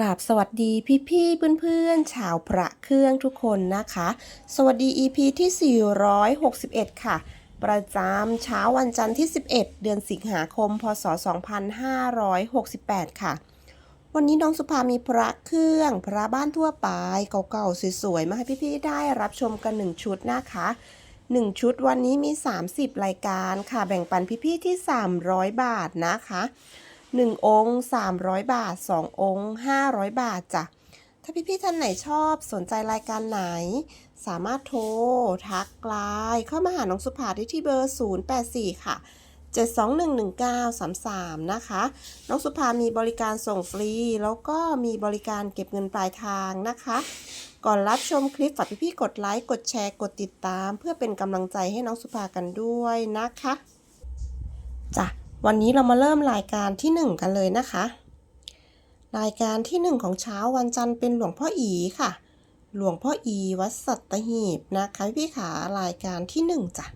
ราบสวัสดีพี่ๆเพื่อนๆชาวพระเครื่องทุกคนนะคะ สวัสดี EP ที่ 461 ค่ะ ประจำเช้าวันจันทร์ที่ 11 เดือนสิงหาคม พศ 2568 ค่ะ วันนี้น้องสุภามีพระเครื่อง พระบ้านทั่วไปเก่าๆสวยๆ มาให้พี่ๆได้รับชมกัน 1 ชุดนะคะ1ชุดวันนี้มี 30 รายการค่ะ แบ่งปันพี่ๆที่ 300 บาทนะคะ 1 องค์ 300 บาท 2 องค์ 500 บาทจ้ะ ถ้าพี่ๆท่านไหนชอบสนใจรายการไหน สามารถโทร ทักไลน์เข้ามาหาน้องสุภาได้ที่เบอร์ 084 ค่ะ 7211933 นะคะ น้องสุภามีบริการส่งฟรี แล้วก็มีบริการเก็บเงินปลายทางนะคะ ก่อนรับชมคลิปฝากพี่ๆกดไลค์ กดแชร์ กดติดตาม เพื่อเป็นกำลังใจให้น้องสุภากันด้วยนะคะจ้ะ วันนี้เรามาเริ่มรายการที่ 1 กันเลยนะคะ รายการที่ 1 ของเช้าวันจันทร์เป็นหลวงพ่ออีค่ะ หลวงพ่ออีวัดสัตหีบนะคะพี่ขารายการที่ 1จ้ะ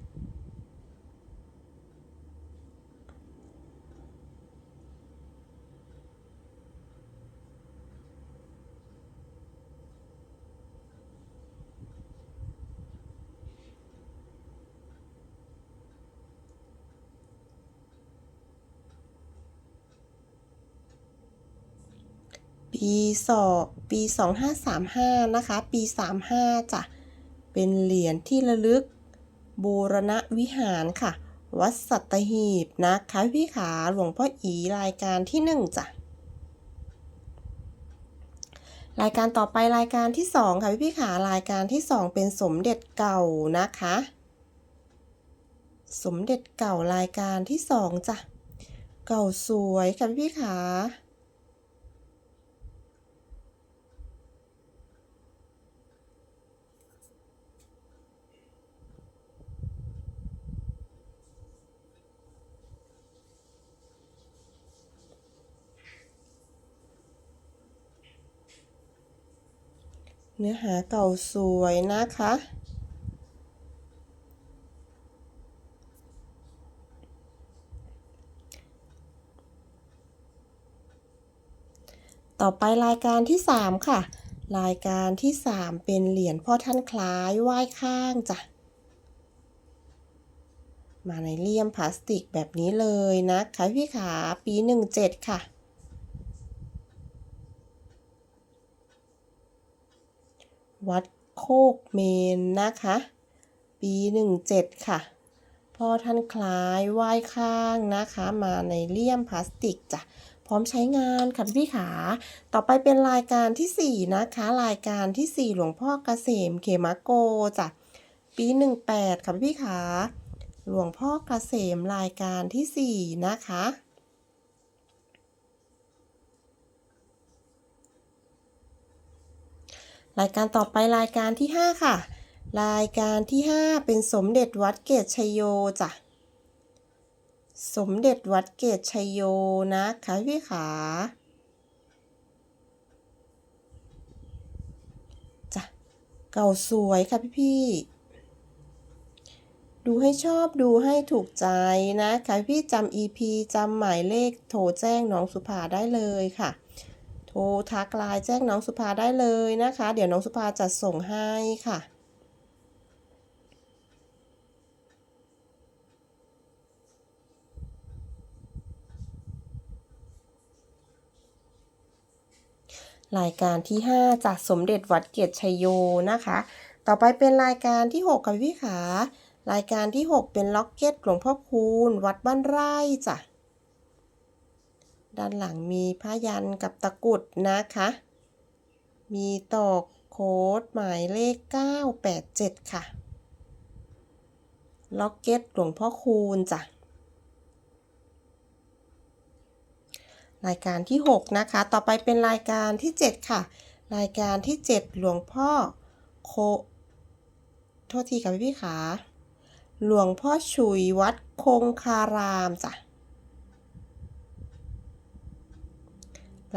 ปีสองปีสองห้าสามห้านะคะ ปีสามห้าจ้ะ เป็นเหรียญที่ระลึก บูรณวิหารค่ะ วัดสัตหีบนะคะพี่ขาหลวงพ่ออีรายการที่หนึ่งจ้ะ รายการต่อไปรายการที่สองค่ะพี่พี่ขารายการที่สองเป็นสมเด็จเก่านะคะ สมเด็จเก่ารายการที่สองจ้ะ เก่าสวยค่ะพี่พี่ขา เนื้อหาเก่าสวยนะคะ ต่อไปรายการที่ 3 ค่ะ รายการที่ 3 เป็นเหรียญพ่อท่านคล้ายไหว้ข้างจ้ะ มาในเลี่ยมพลาสติกแบบนี้เลยนะคะพี่ขาปี 17 ค่ะ วัดโคกเมนนะคะ ปี17ค่ะ พ่อท่านคล้ายไหว้ข้างนะคะ มาในเลี่ยมพลาสติกจ้ะพร้อมใช้งานค่ะพี่ขา ต่อไปเป็นรายการที่ 4 นะคะ รายการที่ 4 หลวงพ่อเกษมเขมโกจ้ะปี 18 ค่ะพี่ขา หลวงพ่อเกษมรายการที่ 4 นะคะ รายการต่อไปรายการที่ 5 ค่ะ รายการที่ 5 เป็นสมเด็จวัดเกตชยโยจ้ะสมเด็จวัดเกตชยโยนะคะพี่ขาจ้ะเก่าสวยค่ะพี่พี่ดูให้ชอบดูให้ถูกใจนะคะพี่จำ EP จำหมายเลขโทรแจ้งน้องสุภาได้เลยค่ะ โทรทักไลน์แจ้งน้องสุภาได้เลยนะคะ เดี๋ยวน้องสุภาจะส่งให้ค่ะรายการที่ 5 จากสมเด็จวัดเกียรติชัยโยนะคะ ต่อไปเป็นรายการที่ 6ค่ะพี่ขารายการที่ 6 เป็นล็อกเก็ตหลวงพ่อคูณ วัดบ้านไร่จ้ะ ด้านหลังมีผ้ายันกับตะกุดนะคะ มีตอกโค้ดหมายเลข 987 ค่ะ ล็อกเก็ตหลวงพ่อคูณจ้ะ รายการที่ 6 นะคะ ต่อไปเป็นรายการที่ 7 ค่ะ รายการที่ 7 หลวงพ่อโค โทษทีค่ะพี่พี่ขา หลวงพ่อฉุยวัดคงคารามจ้ะ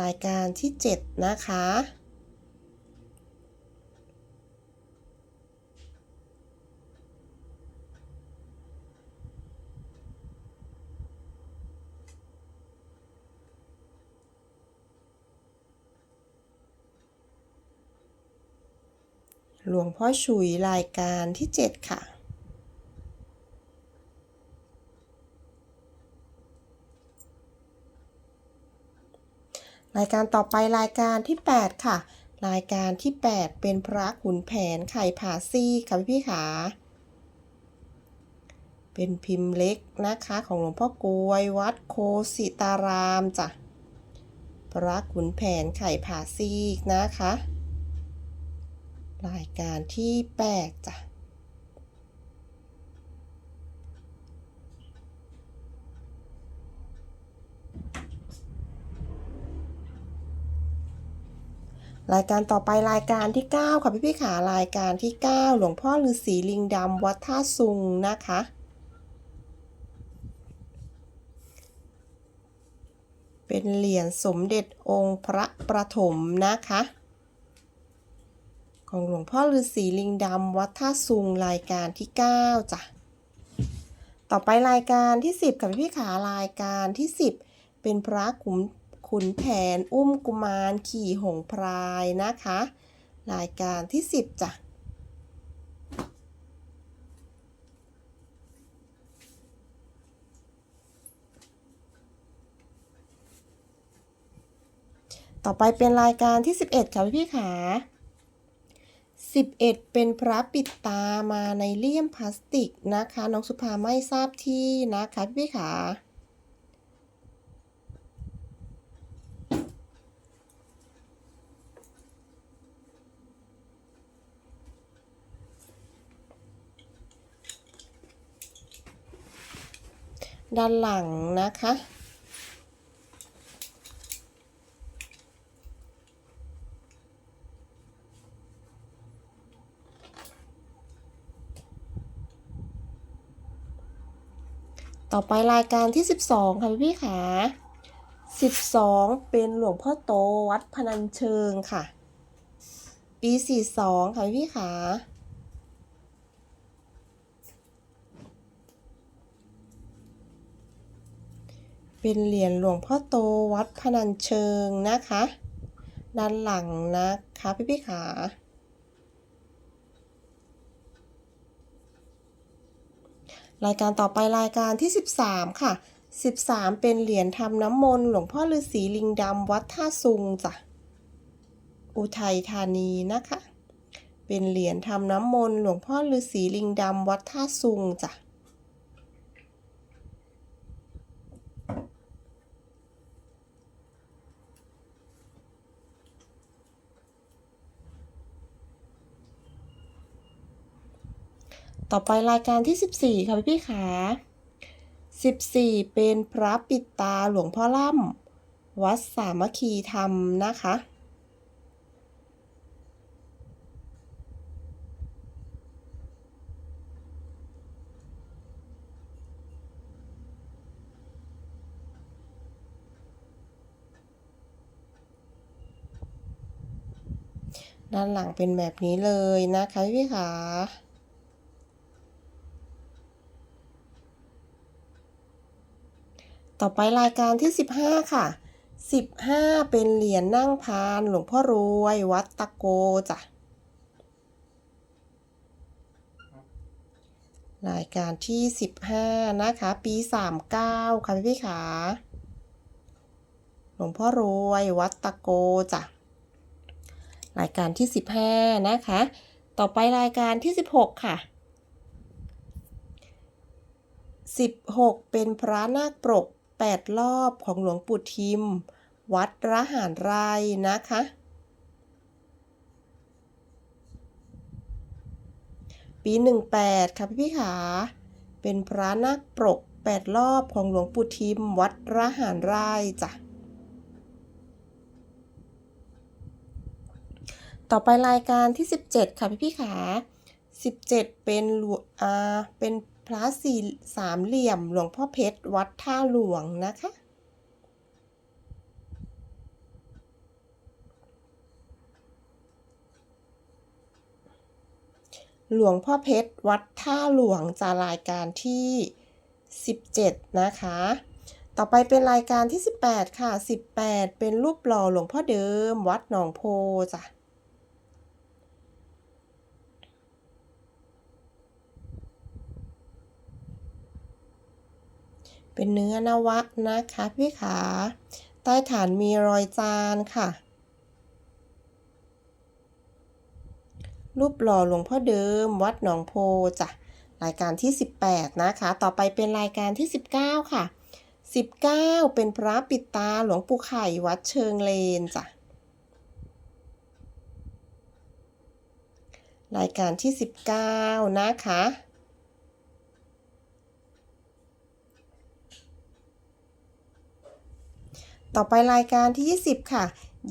รายการที่ 7 นะคะ หลวงพ่อชุยรายการที่ 7 ค่ะ รายการต่อไปรายการที่ 8 ค่ะ รายการที่ 8 เป็นพระขุนแผนไข่ผ่าซี่ค่ะพี่ๆขาเป็นพิมพ์เล็กนะคะ ของหลวงพ่อกวย วัดโคสิตารามจ้ะพระขุนแผนไข่ผ่าซีกนะคะ รายการที่ 8 จ้ะ รายการต่อไปรายการที่ 9 ค่ะพี่พี่ขารายการที่ 9 หลวงพ่อฤาษีลิงดำวัดท่าซุงนะคะ เป็นเหรียญสมเด็จองค์พระประถมนะคะ ของหลวงพ่อฤาษีลิงดำวัดท่าซุงรายการที่ 9จ้ะต่อไปรายการที่ 10 กับพี่พี่ขารายการที่ 10 เป็นพระขุน ขุนแผนอุ้มกุมารขี่หงพรายนะคะ รายการที่ 10จ้ะต่อไปเป็นรายการที่ 11 ค่ะ พี่ๆขา11 เป็นพระปิดตามาในเลี่ยมพลาสติกนะคะ น้องสุภาไม่ทราบที่นะคะ พี่ๆขา ด้านหลังนะคะ ต่อไปรายการที่ 12 ค่ะพี่ๆค่ะ12 เป็นหลวงพ่อโตวัดพนัญเชิงค่ะ ปี 42 ค่ะพี่ๆค่ เป็นเหรียญหลวงพ่อโตวัดพนัญเชิงนะคะ ด้านหลังนะคะพี่พี่ขารายการต่อไปรายการที่ 13 ค่ะ 13 เป็นเหรียญทำน้ำมนต์หลวงพ่อฤาษีลิงดำวัดท่าซุงจ้ะ อุทัยธานีนะคะ เป็นเหรียญทำน้ำมนต์หลวงพ่อฤาษีลิงดำวัดท่าซุงจ้ะ ต่อไปรายการที่ 14 ค่ะพี่พี่ขา14 เป็นพระปิดตาหลวงพ่อล่ำวัดสามัคคีธรรมนะคะด้านหลังเป็นแบบนี้เลยนะคะพี่พี่ขา ต่อไปรายการที่ 15 ค่ะ 15 เป็นเหรียญนั่งพานหลวงพ่อรวยวัดตะโกจ้ะ รายการที่ 15 นะคะ ปี 39 ค่ะพี่ๆขาหลวงพ่อรวยวัดตะโกจ้ะ รายการที่ 15 นะคะ ต่อไปรายการที่ 16 ค่ะ16 เป็นพระนาคปรก 8 รอบของหลวงปู่ทิม วัดระหารไรนะคะ ปี 18 ค่ะพี่พี่ขาเป็นพระนาคปรก 8 รอบของหลวงปู่ทิม วัดระหารไรจ้ะต่อไปรายการที่ 17 ค่ะพี่พี่ขา17 เป็นหลวงอ่าเป็น พระสี่สามเหลี่ยมหลวงพ่อเพชรวัดท่าหลวงนะคะ หลวงพ่อเพชรวัดท่าหลวงจะรายการที่ 17 นะคะ ต่อไปเป็นรายการที่ 18 ค่ะ 18 เป็นรูปหล่อหลวงพ่อเดิม วัดหนองโพจ้ะ เป็นเนื้อนวะนะคะพี่ขา ใต้ฐานมีรอยจานค่ะ รูปหล่อหลวงพ่อเดิม วัดหนองโพจ้ะรายการที่ 18 นะคะ ต่อไปเป็นรายการที่ 19 ค่ะ 19 เป็นพระปิดตาหลวงปู่ไข่วัดเชิงเลนจ้ะรายการที่ 19 นะคะ ต่อไปรายการที่ 20 ค่ะ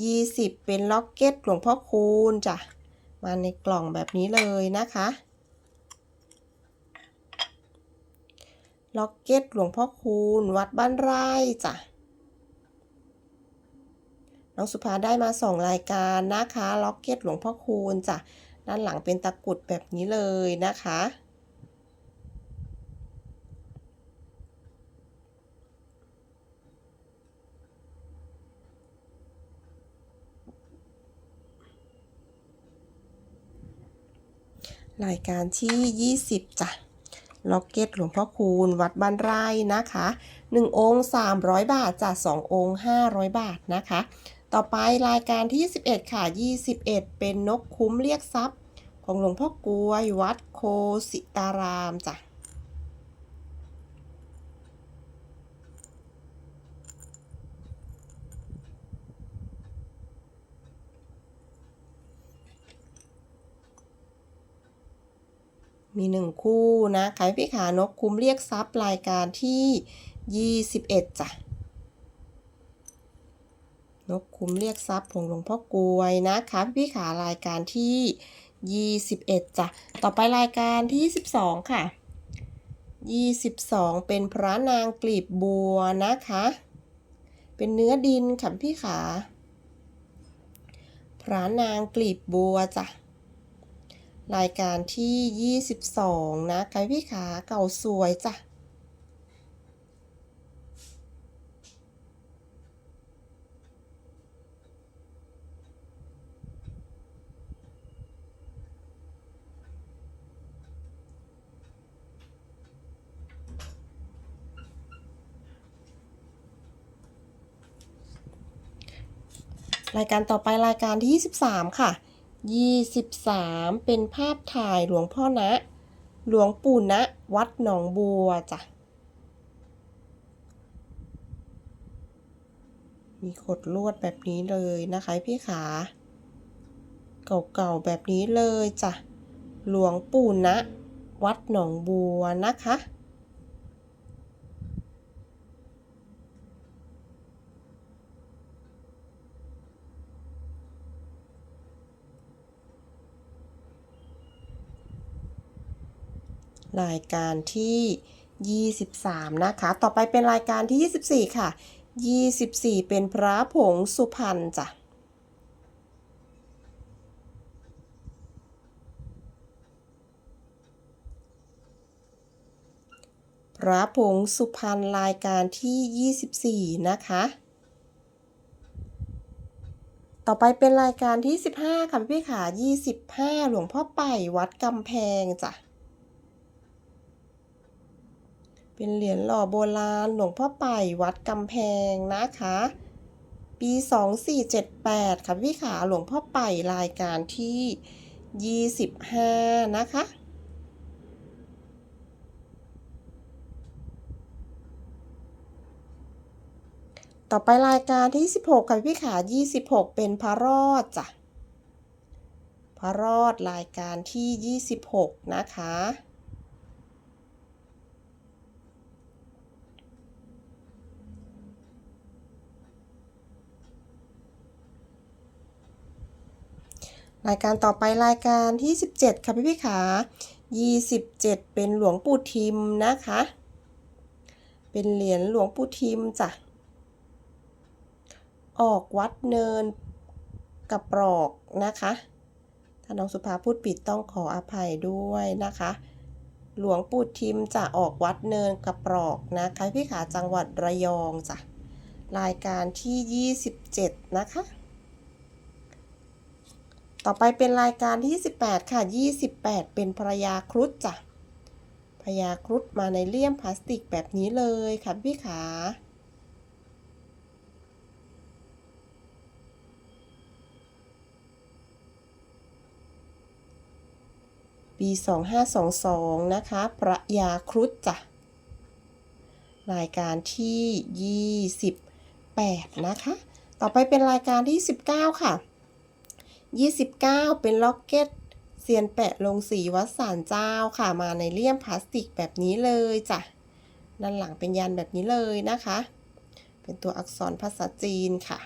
20 เป็นล็อกเก็ตหลวงพ่อคูณจ้ะ มาในกล่องแบบนี้เลยนะคะ ล็อกเก็ตหลวงพ่อคูณ วัดบ้านไร่จ้ะ น้องสุภาได้มาสองรายการนะคะ ล็อกเก็ตหลวงพ่อคูณจ้ะ ด้านหลังเป็นตะกรุดแบบนี้เลยนะคะ รายการที่ 20จ้ะล็อกเก็ตหลวงพ่อคูณ วัดบ้านไร่นะคะ 1 องค์ 300 บาทจ้ะ2องค์ 500 บาทนะคะ ต่อไปรายการที่ 21 ค่ะ 21 เป็นนกคุ้มเรียกทรัพย์ ของหลวงพ่อกลวยวัดโคสิตารามจ้ะ มีหนึ่งคู่นะขายพี่ขานกคุ้มเรียกทรัพย์รายการที่ 21จ้ะนกคุ้มเรียกทรัพย์ของหลวงพ่อกลวยนะคะพี่ขารายการที่ 21จ้ะต่อไปรายการที่ 22 ค่ะ 22 เป็นพระนางกลีบบัวนะคะ เป็นเนื้อดินค่ะพี่ขาพระนางกลีบบัวจ้ะ รายการที่ 22 นะไก่พี่ขาเก่าสวยจ้ะรายการต่อไปรายการที่ 23 ค่ะ 23 เป็นภาพถ่ายหลวงพ่อนะ หลวงปู่นะ วัดหนองบัวจ้ะ มีขดลวดแบบนี้เลยนะคะพี่ขา เก่าๆแบบนี้เลยจ้ะ หลวงปู่นะ วัดหนองบัวนะคะ รายการที่ 23 นะคะ ต่อไปเป็นรายการที่ 24 ค่ะ 24 เป็นพระผงสุพรรณจ้ะพระผงสุพรรณรายการที่ 24 นะคะ ต่อไปเป็นรายการที่ 15ค่ะพี่ขา 25 หลวงพ่อไป่วัดกำแพงจ้ะ เป็นเหรียญหล่อโบราณหลวงพ่อไป่วัดกำแพงนะคะ ปี 2478 ค่ะพี่ขาหลวงพ่อไป่รายการที่ 25 นะคะต่อไปรายการที่ 16 ค่ะพี่ขา 26 เป็นพระรอดจ้ะ พระรอดรายการที่ 26 นะคะ รายการต่อไปรายการที่ 17 ค่ะพี่พี่ขา 27 เป็นหลวงปู่ทิมนะคะ เป็นเหรียญหลวงปู่ทิมจ้ะ ออกวัดเนินกระปรอกนะคะ ถ้าน้องสุภาพูดผิดต้องขออภัยด้วยนะคะ หลวงปู่ทิมจะออกวัดเนินกระปรอกนะคะพี่ขาจังหวัดระยองจ้ะ รายการที่ 27 นะคะ ต่อไปเป็นรายการที่ 28 ค่ะ 28 เป็นภรรยาครุฑจ้ะพยาครุฑมาในเลี่ยมพลาสติกแบบนี้เลยค่ะพี่ขาปี 2522 นะคะประยาครุฑจ้ะ รายการที่ 28 นะคะ ต่อไปเป็นรายการที่ 19 ค่ะ 29 เป็นล็อกเก็ตเซียนแปะลงสีวัดสารเจ้าค่ะมาในเลี่ยมพลาสติกแบบนี้เลยจ้ะด้านหลังเป็นยันแบบนี้เลยนะคะ เป็นตัวอักษรภาษาจีนค่ะ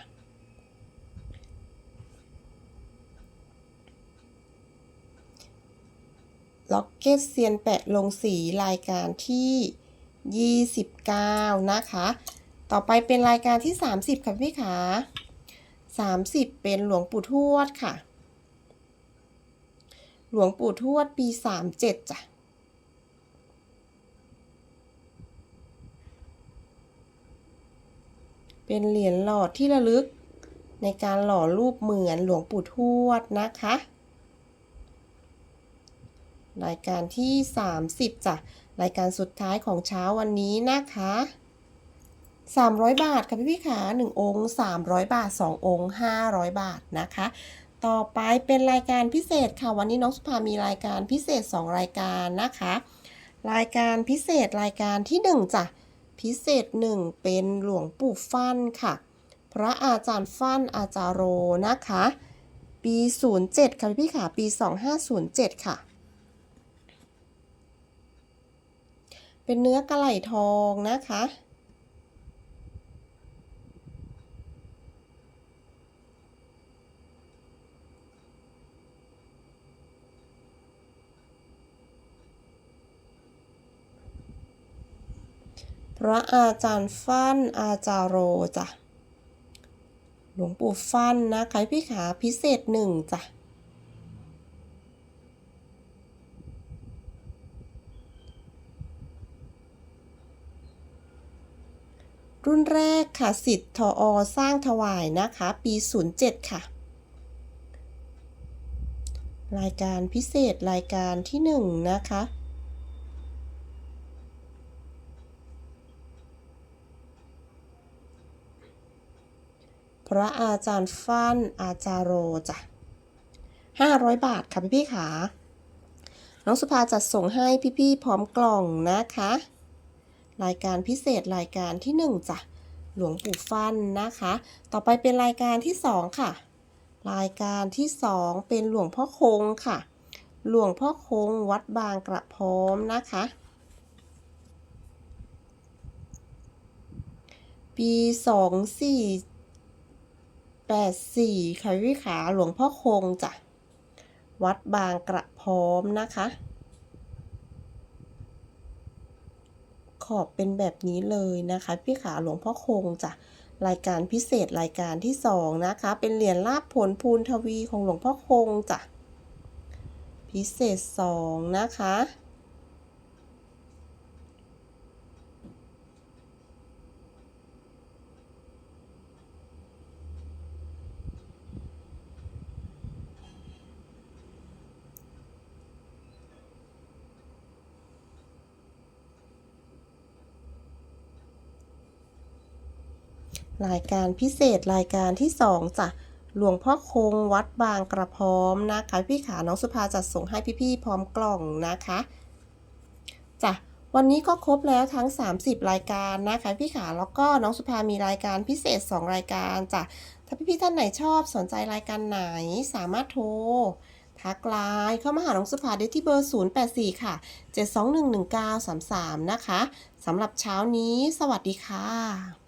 ล็อกเก็ตเซียนแปะลงสีรายการที่ 29 นะคะ ต่อไปเป็นรายการที่ 30 ค่ะพี่ขา 30 เป็นหลวงปู่ทวดค่ะ หลวงปู่ทวดปี 37จ้ะเป็นเหรียญหลอดที่ระลึกในการหล่อรูปเหมือนหลวงปู่ทวดนะคะ รายการที่ 30จ้ะรายการสุดท้ายของเช้าวันนี้นะคะ 300 บาทค่ะพี่พี่ขา1องค์ 300 บาท 2 องค์ 500 บาทนะคะ ต่อไปเป็นรายการพิเศษค่ะ วันนี้น้องสุภามีรายการพิเศษ 2 รายการนะคะ รายการพิเศษรายการที่ 1จ้ะพิเศษ 1 เป็นหลวงปู่ฟั่นค่ะ พระอาจารย์ฟั่นอาจารโรนะคะ ปี 07 ค่ะพี่พี่ขาปี 2507 ค่ะเป็นเนื้อกระไหล่ทองนะคะ พระอาจารย์ฟั่นอาจารโรจ้ะหลวงปู่ฟั่นนะใคะพี่ขาพิเศษหนึ่งจ้ะรุ่นแรกค่ะสิทธิ์ทออสร้างถวายนะคะ ปี 07 ค่ะ รายการพิเศษรายการที่ 1 นะคะ พระอาจารย์ฟั่นอาจารโรจ้ะ500บาทค่ะพี่พี่ขาน้องสุภาจัดส่งให้พี่ๆพร้อมกล่องนะคะ รายการพิเศษรายการที่1จ้ะหลวงปู่ฟั่นนะคะ ต่อไปเป็นรายการที่2ค่ะ รายการที่2เป็นหลวงพ่อคงค่ะ หลวงพ่อคงวัดบางกระพร้อมนะคะปี 84ค่ะพี่ขาหลวงพ่อคงจ้ะ วัดบางกระพร้อมนะคะ ขอบเป็นแบบนี้เลยนะคะพี่ขาหลวงพ่อคงจ้ะ รายการพิเศษรายการที่สองนะคะ เป็นเหรียญลาบผลภูนทวีของหลวงพ่อคงจ้ะ พิเศษสองนะคะ รายการพิเศษรายการที่สองจ้ะหลวงพ่อคงวัดบางกระพร้อมนะคะ พี่ขาน้องสุภาจัดส่งให้พี่ๆพร้อมกล่องนะคะจ้ะวันนี้ก็ครบแล้วทั้ง 30 รายการนะคะพี่ขาแล้วก็น้องสุภามีรายการพิเศษ 2 รายการจ้ะถ้าพี่ๆท่านไหนชอบสนใจรายการไหนสามารถโทรทักไลน์เข้ามาหาน้องสุภาได้ที่เบอร์ 084 ค่ะ 7211933 นะคะสำหรับเช้านี้ สวัสดีค่ะ